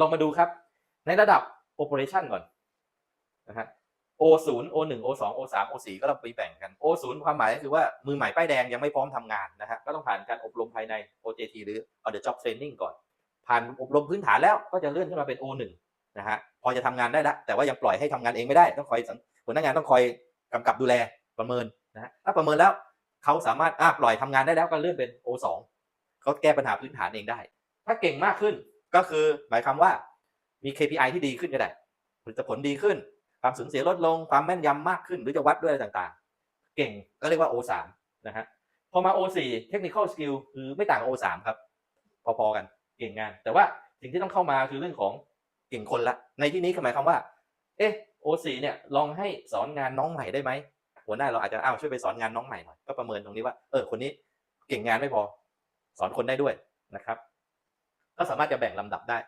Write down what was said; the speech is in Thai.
ลองมาดูครับ ในระดับ operation ก่อนนะฮะ O0 O1 O2 O3 O4 ก็เราไปแบ่งกัน O0 ความหมายก็คือว่ามือใหม่ป้ายแดงยังไม่พร้อมทำงานนะฮะก็ต้องผ่านการอบรมภายใน OJT หรือ on the job training ก่อน ผ่านอบรมพื้นฐานแล้วก็จะเลื่อนขึ้นมาเป็น O1 นะฮะพอจะทำงานได้ล้วแต่ว่ายังปล่อยให้ทำงานเองไม่ได้ต้องคอยสังหัวหน้างานต้องคอยกำกับดูแลประเมินนะฮะถ้าประเมินแล้วเขาสามารถอะปล่อยทำงานได้แล้วก็เลื่อนเป็น O2 เขาแก้ปัญหาพื้นฐานเองได้ ถ้าเก่งมากขึ้น ก็คือหมายความว่ามี KPI ที่ดีขึ้นก็ได้ผลิตผลดีขึ้น ความสูญเสียลดลงความแม่นยำมากขึ้น หรือจะวัดด้วยอะไรต่างๆ เก่งก็เรียกว่า O3 นะฮะพอมา O4 Technical Skill คือไม่ต่างกับ O3 ครับ พอๆกันเก่งงาน แต่ว่าสิ่งที่ต้องเข้ามาคือเรื่องของเก่งคนละ ในที่นี้หมายความว่า เอ๊ะ O4 เนี่ยลองให้สอนงานน้องใหม่ได้ไหมหัวหน้าเราอาจจะอ้าวช่วยไปสอนงานน้องใหม่หน่อยก็ประเมินตรงนี้ว่าเออคนนี้เก่งงานไม่พอ สอนคนได้ด้วยนะครับ ก็สามารถจะแบ่งลำดับได้